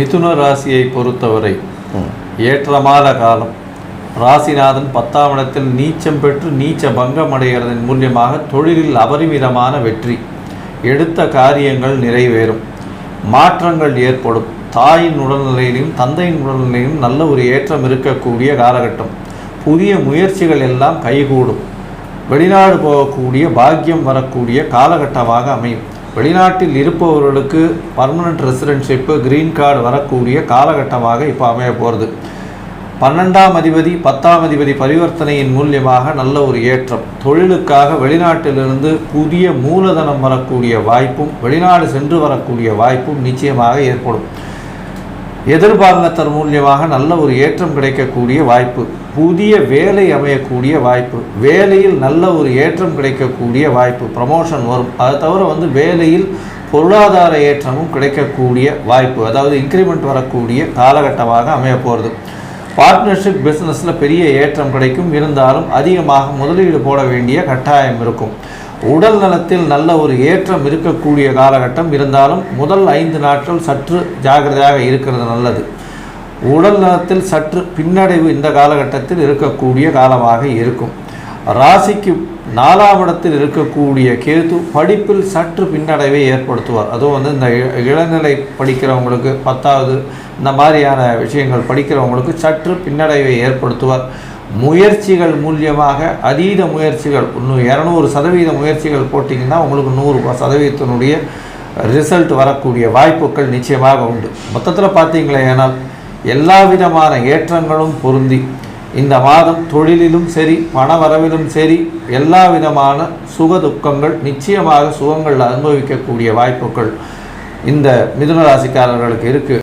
மிதுன ராசியை பொறுத்தவரை ஏற்றமான காலம். ராசிநாதன் பத்தாம் இடத்தில் நீச்சம் பெற்று நீச்ச பங்கம் அடைகிறதன் மூலியமாக தொழிலில் அபரிமிதமான வெற்றி. எடுத்த காரியங்கள் நிறைவேறும். மாற்றங்கள் ஏற்படும். தாயின் உடல்நிலையிலும் தந்தையின் உடல்நிலையிலும் நல்ல ஒரு ஏற்றம் இருக்கக்கூடிய காலகட்டம். புதிய முயற்சிகள் எல்லாம் கைகூடும். வெளிநாடு போகக்கூடிய பாக்கியம் வரக்கூடிய காலகட்டமாக அமையும். வெளிநாட்டில் இருப்பவர்களுக்கு பர்மனண்ட் ரெசிடென்ஷிப்பு கிரீன் கார்டு வரக்கூடிய காலகட்டமாக இப்போ அமைய போகிறது பன்னெண்டாம் அதிபதி பத்தாம் அதிபதி பரிவர்த்தனையின் மூலியமாக நல்ல ஒரு ஏற்றம். தொழிலுக்காக வெளிநாட்டிலிருந்து புதிய மூலதனம் வரக்கூடிய வாய்ப்பும் வெளிநாடு சென்று வரக்கூடிய வாய்ப்பும் நிச்சயமாக ஏற்படும். எதிர்பாலினத்தர் மூலியமாக நல்ல ஒரு ஏற்றம் கிடைக்கக்கூடிய வாய்ப்பு புதிய வேலை அமையக்கூடிய வாய்ப்பு வேலையில் நல்ல ஒரு ஏற்றம் கிடைக்கக்கூடிய வாய்ப்பு ப்ரமோஷன் வரும். அதை தவிர வந்து வேலையில் பொருளாதார ஏற்றமும் கிடைக்கக்கூடிய வாய்ப்பு அதாவது இன்க்ரிமெண்ட் வரக்கூடிய காலகட்டமாக அமைய போகிறது பார்ட்னர்ஷிப் பிஸ்னஸில் பெரிய ஏற்றம் கிடைக்கும். இருந்தாலும் அதிகமாக முதலீடு போட வேண்டிய கட்டாயம் இருக்கும். உடல் நலத்தில் நல்ல ஒரு ஏற்றம் இருக்கக்கூடிய காலகட்டம் இருந்தாலும் முதல் ஐந்து நாட்கள் சற்று ஜாகிரதையாக இருக்கிறது நல்லது. உடல் நலத்தில் சற்று பின்னடைவு இந்த காலகட்டத்தில் இருக்கக்கூடிய காலமாக இருக்கும். ராசிக்கு நாலாம் இடத்தில் இருக்கக்கூடிய கேது படிப்பில் சற்று பின்னடைவை ஏற்படுத்துவார். அதுவும் வந்து இந்த இ- இளநிலை படிக்கிறவங்களுக்கு பத்தாவது இந்த மாதிரியான விஷயங்கள் படிக்கிறவங்களுக்கு சற்று பின்னடைவை ஏற்படுத்துவார். முயற்சிகள் மூலியமாக அதீத முயற்சிகள் இன்னும் இரநூறு சதவீத முயற்சிகள் போட்டிங்கன்னா உங்களுக்கு நூறு சதவீதத்தினுடைய ரிசல்ட் வரக்கூடிய வாய்ப்புகள் நிச்சயமாக உண்டு. மொத்தத்தில் பார்த்தீங்களே ஏனால் எல்லா விதமான ஏற்றங்களும் பொருந்தி இந்த மாதம் தொழிலிலும் சரி பண வரவிலும் சரி எல்லா விதமான சுக துக்கங்கள் நிச்சயமாக சுகங்கள் அனுபவிக்கக்கூடிய வாய்ப்புகள் இந்த மிதுன ராசிக்காரர்களுக்கு இருக்குது